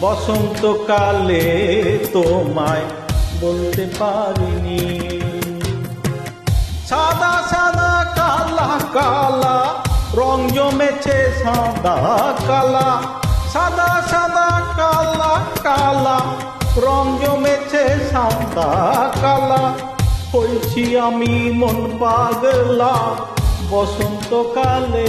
বসন্তকালে তোমায় বলতে পারিনি। সাদা সাদা, কালা কালা, রং জমেছে সাদা, কালা। সাদা সাদা, কালা কালা, রং জমেছে সাদা, কালা। হয়েছি আমি মন পাগলা, বসন্তকালে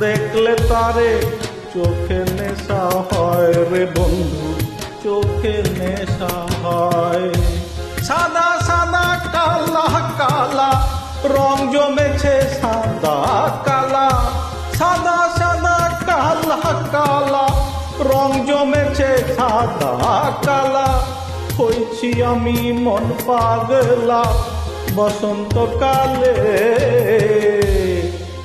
দেখলে তারে চোখে নেশা হয় রে বন্ধু, চোখে নেশা হয়। সাদা সাদা, কালা কালা, রং জমেছে সাদা, কালা। সাদা সাদা, কালা কালা, রং জমেছে সাদা, কালা। হয়েছি আমি মন পাগলা, বসন্তকালে।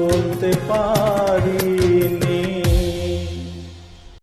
বলতে পারি।